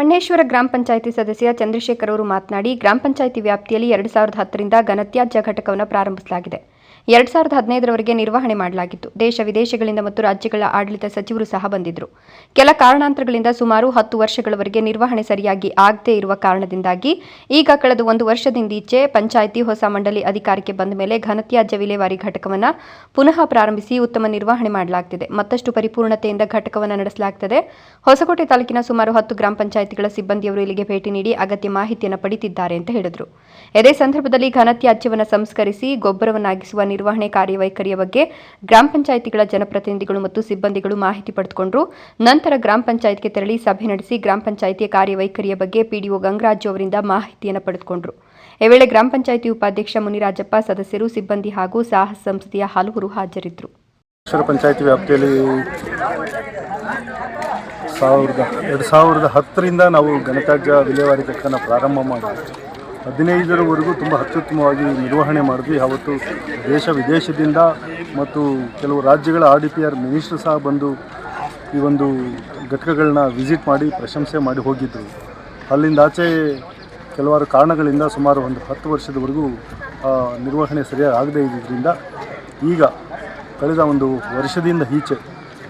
ಅಣ್ಣೇಶ್ವರ ಗ್ರಾಮ ಪಂಚಾಯಿತಿ ಸದಸ್ಯ ಚಂದ್ರಶೇಖರ್ ಅವರು ಮಾತನಾಡಿ, ಗ್ರಾಮ ಪಂಚಾಯಿತಿ ವ್ಯಾಪ್ತಿಯಲ್ಲಿ ಎರಡು ಸಾವಿರದ ಹತ್ತರಿಂದ ಘನತ್ಯಾಜ್ಯ ಘಟಕವನ್ನು ಪ್ರಾರಂಭಿಸಲಾಗಿದೆ. ಎರಡು ಸಾವಿರದ ಹದಿನೈದರವರೆಗೆ ನಿರ್ವಹಣೆ ಮಾಡಲಾಗಿತ್ತು. ದೇಶ ವಿದೇಶಗಳಿಂದ ಮತ್ತು ರಾಜ್ಯಗಳ ಆಡಳಿತ ಸಚಿವರು ಸಹ ಬಂದಿದ್ದರು ಕೆಲ ಕಾರಣಾಂತರಗಳಿಂದ ಸುಮಾರು ಹತ್ತು ವರ್ಷಗಳವರೆಗೆ ನಿರ್ವಹಣೆ ಸರಿಯಾಗಿ ಆಗದೇ ಇರುವ ಕಾರಣದಿಂದಾಗಿ ಈಗ ಕಳೆದ ಒಂದು ವರ್ಷದಿಂದೀಚೆ ಪಂಚಾಯಿತಿ, ಹೊಸ ಮಂಡಳಿ ಅಧಿಕಾರಕ್ಕೆ ಬಂದ ಮೇಲೆ ಘನತ್ಯಾಜ್ಯ ವಿಲೇವಾರಿ ಘಟಕವನ್ನು ಪುನಃ ಪ್ರಾರಂಭಿಸಿ ಉತ್ತಮ ನಿರ್ವಹಣೆ ಮಾಡಲಾಗ್ತಿದೆ. ಮತ್ತಷ್ಟು ಪರಿಪೂರ್ಣತೆಯಿಂದ ಘಟಕವನ್ನು ನಡೆಸಲಾಗ್ತದೆ. ಹೊಸಕೋಟೆ ತಾಲೂಕಿನ ಸುಮಾರು ಹತ್ತು ಗ್ರಾಮ ಪಂಚಾಯಿತಿಗಳ ಸಿಬ್ಬಂದಿಯವರು ಇಲ್ಲಿಗೆ ಭೇಟಿ ನೀಡಿ ಅಗತ್ಯ ಮಾಹಿತಿಯನ್ನು ಪಡಿತಿದ್ದಾರೆ ಅಂತ ಹೇಳಿದರು. ಇದೇ ಸಂದರ್ಭದಲ್ಲಿ ಘನತ್ಯಾಜ್ಯವನ್ನು ಸಂಸ್ಕರಿಸಿ ಗೊಬ್ಬರವನ್ನಾಗಿಸುವ ನಿರ್ವಹಣೆ ಕಾರ್ಯವೈಖರಿಯ ಬಗ್ಗೆ ಗ್ರಾಮ ಪಂಚಾಯಿತಿಗಳ ಜನಪ್ರತಿನಿಧಿಗಳು ಮತ್ತು ಸಿಬ್ಬಂದಿಗಳು ಮಾಹಿತಿ ಪಡೆದುಕೊಂಡರು. ನಂತರ ಗ್ರಾಮ ಪಂಚಾಯತ್ಗೆ ತೆರಳಿ ಸಭೆ ನಡೆಸಿ ಗ್ರಾಮ ಪಂಚಾಯಿತಿಯ ಕಾರ್ಯವೈಖರಿಯ ಬಗ್ಗೆ ಪಿಡಿಒ ಗಂಗರಾಜು ಅವರಿಂದ ಮಾಹಿತಿಯನ್ನು ಪಡೆದುಕೊಂಡರು. ಈ ವೇಳೆ ಗ್ರಾಮ ಪಂಚಾಯಿತಿ ಉಪಾಧ್ಯಕ್ಷ ಮುನಿರಾಜಪ್ಪ, ಸದಸ್ಯರು, ಸಿಬ್ಬಂದಿ ಹಾಗೂ ಸಾಹಸ ಸಂಸ್ಥೆಯ ಹಲವರು ಹಾಜರಿದ್ದರು. ಪಂಚಾಯತಿ ವ್ಯಾಪ್ತಿಯಲ್ಲಿ ಸಾವಿರದ, ಎರಡು ಸಾವಿರದ ಹತ್ತರಿಂದ ನಾವು ಘನತ್ಯಾಜ್ಯ ವಿಲೇವಾರಿ ಘಟಕನ ಪ್ರಾರಂಭ ಹದಿನೈದರವರೆಗೂ ತುಂಬ ಅತ್ಯುತ್ತಮವಾಗಿ ನಿರ್ವಹಣೆ ಮಾಡಿದ್ವಿ. ಅವತ್ತು ದೇಶ ವಿದೇಶದಿಂದ ಮತ್ತು ಕೆಲವು ರಾಜ್ಯಗಳ R D P R minister ಸಹ ಬಂದು ಈ ಒಂದು ಘಟಕಗಳನ್ನ ವಿಸಿಟ್ ಮಾಡಿ ಪ್ರಶಂಸೆ ಮಾಡಿ ಹೋಗಿದ್ದರು ಅಲ್ಲಿಂದ ಆಚೆ ಕೆಲವಾರು ಕಾರಣಗಳಿಂದ ಸುಮಾರು ಒಂದು ಹತ್ತು ವರ್ಷದವರೆಗೂ ನಿರ್ವಹಣೆ ಸರಿಯಾಗಿ ಆಗದೇ ಇದ್ದಿದ್ದರಿಂದ ಈಗ ಕಳೆದ ಒಂದು ವರ್ಷದಿಂದ ಈಚೆ,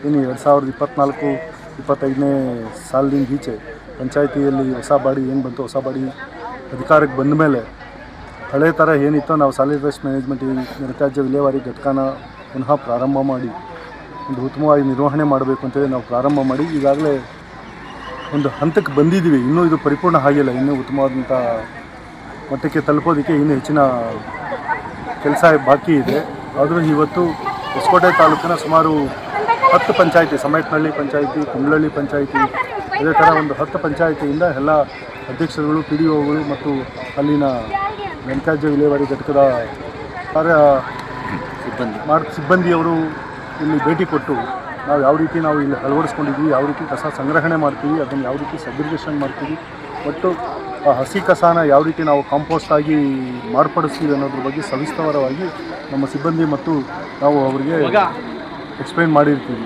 ಇನ್ನು ಎರಡು ಸಾವಿರದ ಇಪ್ಪತ್ತ್ನಾಲ್ಕು ಇಪ್ಪತ್ತೈದನೇ ಸಾಲಿನಿಂದ ಈಚೆ ಪಂಚಾಯಿತಿಯಲ್ಲಿ ಹೊಸ ಬಾಡಿ ಏನು ಬಂತು, ಹೊಸ ಬಾಡಿ ಅಧಿಕಾರಕ್ಕೆ ಬಂದ ಮೇಲೆ ಹಳೆ ಥರ ಏನಿತ್ತೋ ನಾವು ಸಾಲಿಡ್ ವೇಸ್ಟ್ ಮ್ಯಾನೇಜ್ಮೆಂಟ್ ನಿರತ್ಯಾಜ್ಯ ವಿಲೇವಾರಿ ಘಟಕನ ಪುನಃ ಪ್ರಾರಂಭ ಮಾಡಿ, ಒಂದು ಉತ್ತಮವಾಗಿ ನಿರ್ವಹಣೆ ಮಾಡಬೇಕು ಅಂತೇಳಿ ನಾವು ಪ್ರಾರಂಭ ಮಾಡಿ, ಈಗಾಗಲೇ ಒಂದು ಹಂತಕ್ಕೆ ಬಂದಿದ್ದೀವಿ. ಇನ್ನೂ ಇದು ಪರಿಪೂರ್ಣ ಆಗಿಲ್ಲ. ಇನ್ನೂ ಉತ್ತಮವಾದಂಥ ಮಟ್ಟಕ್ಕೆ ತಲುಪೋದಕ್ಕೆ ಇನ್ನೂ ಹೆಚ್ಚಿನ ಕೆಲಸ ಬಾಕಿ ಇದೆ. ಆದರೂ ಇವತ್ತು ಹೊಸಕೋಟೆ ತಾಲೂಕಿನ ಸುಮಾರು ಹತ್ತು ಪಂಚಾಯಿತಿ ಸಮೇತನಹಳ್ಳಿ ಪಂಚಾಯಿತಿ ಕುಂಬ್ಳಳ್ಳಿ ಪಂಚಾಯಿತಿ ಅದೇ ಥರ ಒಂದು ಹತ್ತು ಪಂಚಾಯಿತಿಯಿಂದ ಎಲ್ಲ ಅಧ್ಯಕ್ಷರುಗಳು ಪಿ ಡಿ ಒಗಳು ಮತ್ತು ಅಲ್ಲಿನ ಮೆಣಕಾಜ್ಯ ವಿಲೇವಾರಿ ಘಟಕದ ಕಾರ್ಯ ಸಿಬ್ಬಂದಿ. ಮಾಡ್ ಸಿಬ್ಬಂದಿಯವರು ಇಲ್ಲಿ ಭೇಟಿ ಕೊಟ್ಟು ನಾವು ಯಾವ ರೀತಿ ನಾವು ಇಲ್ಲಿ ಅಳವಡಿಸ್ಕೊಂಡಿದ್ವಿ ಯಾವ ರೀತಿ ಕಸ ಸಂಗ್ರಹಣೆ ಮಾಡ್ತೀವಿ ಅದನ್ನು ಯಾವ ರೀತಿ ಸಬ್ರಿಗೇಷನ್ ಮಾಡ್ತೀವಿ ಒಟ್ಟು ಆ ಹಸಿ ಕಸಾನ ಯಾವ ರೀತಿ ನಾವು ಕಾಂಪೋಸ್ಟ್ ಆಗಿ ಮಾರ್ಪಡಿಸ್ತೀವಿ ಅನ್ನೋದ್ರ ಬಗ್ಗೆ ಸವಿಸ್ತರವಾಗಿ ನಮ್ಮ ಸಿಬ್ಬಂದಿ ಮತ್ತು ನಾವು ಅವರಿಗೆ ಎಕ್ಸ್ಪ್ಲೈನ್ ಮಾಡಿರ್ತೀವಿ